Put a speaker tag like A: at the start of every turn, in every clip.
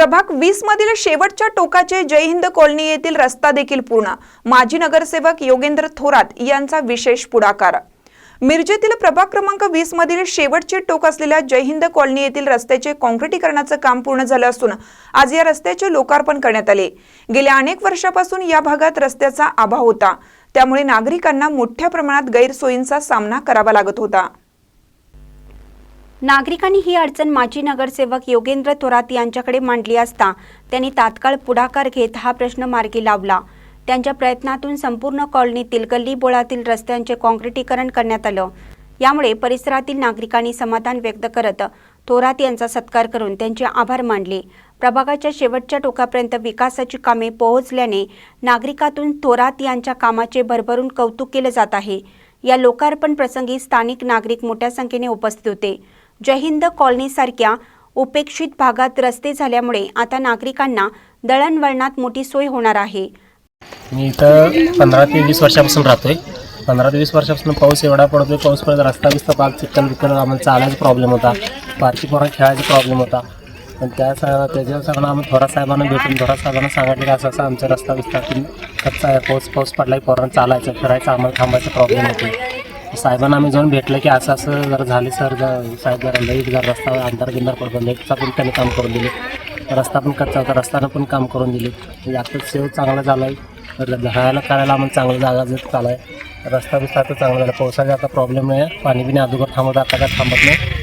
A: प्रभाग वीस मधील शेवटच्या टोकाचे जय हिंद कॉलनी येथील रस्ता देखील पूर्ण. माजी नगरसेवक योगेंद्र थोरात यांचा विशेष पुढाकार. मिरजेतील प्रभाग क्रमांक वीस मधील शेवटचे टोक असलेल्या जय हिंद कॉलनी येथील रस्त्याचे काँक्रिटीकरणाचं काम पूर्ण झालं असून आज या रस्त्याचे लोकार्पण करण्यात आले. गेल्या अनेक वर्षापासून या भागात रस्त्याचा अभाव होता. त्यामुळे नागरिकांना मोठ्या प्रमाणात गैरसोयींचा सामना करावा लागत होता.
B: नागरिकांनी ही अडचण माजी नगरसेवक योगेंद्र थोरात यांच्याकडे मांडली असता त्यांनी तात्काळ पुढाकार घेत हा प्रश्न मार्गी लावला. त्यांच्या प्रयत्नातून संपूर्ण कॉलनीतील गल्ली बोळातील रस्त्यांचे काँक्रिटीकरण करण्यात आलं. यामुळे परिसरातील नागरिकांनी समाधान व्यक्त करत थोरात यांचा सत्कार करून त्यांचे आभार मानले. प्रभागाच्या शेवटच्या टोकापर्यंत विकासाची कामे पोहोचल्याने नागरिकातून थोरात यांच्या कामाचे भरभरून कौतुक केले जात आहे. या लोकार्पण प्रसंगी स्थानिक नागरिक मोठ्या संख्येने उपस्थित होते. जय हिंद कॉलनीसारख्या उपेक्षित भागात रस्ते झाल्यामुळे आता नागरिकांना दळणवळणात मोठी सोय होणार आहे.
C: मी इथं पंधरा ते वीस वर्षापासून राहतोय. पंधरा ते वीस वर्षापासून पाऊस एवढा पडतोय पाऊस पडत रस्ता बिस्ता पाक चिकन बिकन आम्हाला चालायचा प्रॉब्लेम होता. पार्टी पोरा खेळायचा प्रॉब्लेम होता. पण त्या त्याच्या सगळं आम्ही थोरा साहेबांना भेटून थोरा साहेबांना सांगितलं की असं असं आमचा रस्ता बिस्ता कच्चा आहे पाऊस पाऊस पडला की पोरांना चालायचं फिरायचं आम्हाला थांबायचा प्रॉब्लेम होतो साहेबांना आम्ही जाऊन भेटलं की असं असं जर झाले सर जर साहेब जरा लईट जर रस्ता अंधार गिंधार पडतो लाईटचा पण त्यांनी काम करून दिले. रस्ता पण कच्चा होता रस्त्यानं पण काम करून दिले. म्हणजे आता सेव चांगला झाला आहे राहायला करायला आम्हाला चांगलं जागा जर चालू आहे रस्ता बिस्ता आता चांगला झाला. पावसाचा आता प्रॉब्लेम नाही आहे. पाणी बिणी अगोदर थांबत आता काय थांबत नाही.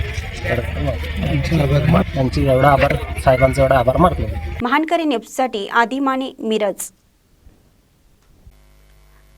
C: त्यांची एवढा आभार साहेबांचा एवढा आभार मानतो.
B: महानकरी न्यूजसाठी आदिमाने मिरज.